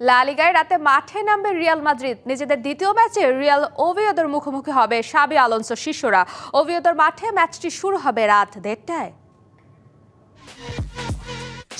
লা লিগায় রাতে মাঠে নামবে রিয়াল মাদ্রিদ। নিজেদের দ্বিতীয় ম্যাচে রিয়াল ওভিওদের মুখোমুখি হবে সাবি আলোনসো শিষ্যরা। ওভিওদের মাঠে ম্যাচটি শুরু হবে রাত দেড়টায়।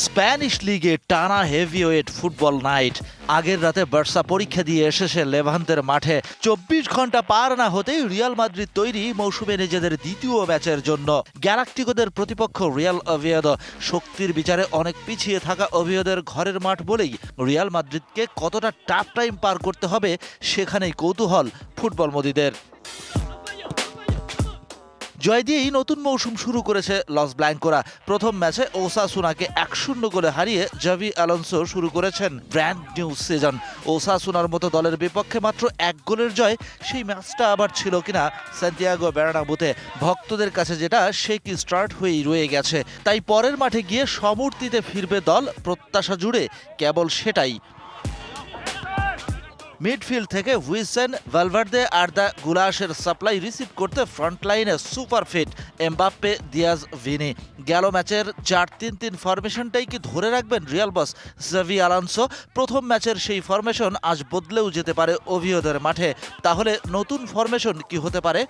স্প্যানিশ লিগে টানা হেভিওয়েট ফুটবল নাইট। আগের রাতে বার্সা পরীক্ষা দিয়ে এসেছে লেভান্তের মাঠে। চব্বিশ ঘণ্টা পার না হতেই রিয়াল মাদ্রিদ তৈরি মৌসুমে নিজেদের দ্বিতীয় ম্যাচের জন্য। গ্যালাক্টিকোদের প্রতিপক্ষ রিয়াল অভিয়দ। শক্তির বিচারে অনেক পিছিয়ে থাকা অভিয়দের ঘরের মাঠ বলেই রিয়াল মাদ্রিদকে কতটা টাফ টাইম পার করতে হবে সেখানেই কৌতূহল ফুটবল মদিদের। জয় দিয়েই নতুন মৌসুম শুরু করেছে লস ব্ল্যাঙ্কোরা। প্রথম ম্যাচে ওসাসুনাকে এক শূন্য গোলে হারিয়ে জাভি আলোনসো শুরু করেছেন ব্র্যান্ড নিউ সিজন। ওসাসুনার মতো দলের বিপক্ষে মাত্র এক গোলের জয়, সেই ম্যাচটা আবার ছিল কিনা সান্তিয়াগো বেড়ানাবুতে ভক্তদের কাছে যেটা, সে কি স্টার্ট হয়েই রয়ে গেছে। তাই পরের মাঠে গিয়ে সমর্তিতে ফিরবে দল, প্রত্যাশা জুড়ে কেবল সেটাই। মিডফিল্ড থেকে হুইসেন ভালভার্দে আর দ্য গুলাসের সাপ্লাই রিসিভ করতে ফ্রন্ট লাইনে super fit Mbappe Diaz Vini গেল ম্যাচের চার তিন তিন ফরমেশনটাই কি ধরে রাখবেন রিয়াল বস জাভি আলানসো প্রথম ম্যাচের সেই ফরমেশন আজ বদলেও যেতে পারে অভিয়দের মাঠে। তাহলে নতুন ফরমেশন কি হতে পারে?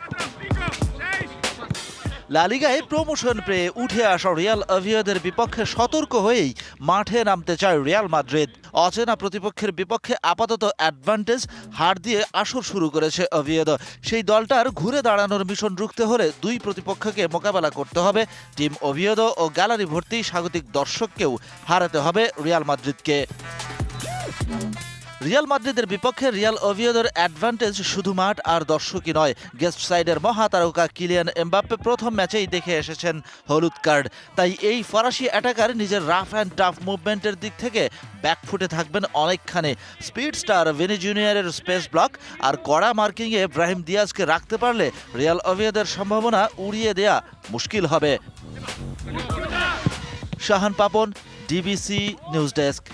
লালিগায় প্রমোশন পেয়ে উঠে আসা রিয়াল অভিয়দের বিপক্ষে সতর্ক হয়েই মাঠে নামতে চায় রিয়াল মাদ্রিদ। অচেনা প্রতিপক্ষের বিপক্ষে আপাতত অ্যাডভান্টেজ হার দিয়ে আসর শুরু করেছে অভিয়দ। সেই দলটার ঘুরে দাঁড়ানোর মিশন রুখতে হলে দুই প্রতিপক্ষকে মোকাবেলা করতে হবে। টিম অভিয়দ ও গ্যালারি ভর্তি স্বাগতিক দর্শককেও হারাতে হবে রিয়াল মাদ্রিদকে। রিয়াল মাদ্রিদের বিপক্ষে রিয়াল ওভিওদের অ্যাডভান্টেজ শুধু মাঠ আর দর্শকই নয়। গেস্ট সাইডের মহাতারকা কিলিয়ান এমবাপ্পে প্রথম ম্যাচেই দেখে এসেছেন হলুদ কার্ড। তাই এই ফরাসি অ্যাটাকার নিজের রাফ অ্যান্ড টাফ মুভমেন্টের দিক থেকে ব্যাকফুটে থাকবেন অনেকখানে। স্পিড স্টার ভেনি জুনিয়রের স্পেস ব্লক আর কড়া মার্কিংয়ে ব্রাহিম দিয়াজকে রাখতে পারলে রিয়াল ওভিওদের সম্ভাবনা উড়িয়ে দেয়া মুশকিল হবে। Shahan Papon, DBC news desk.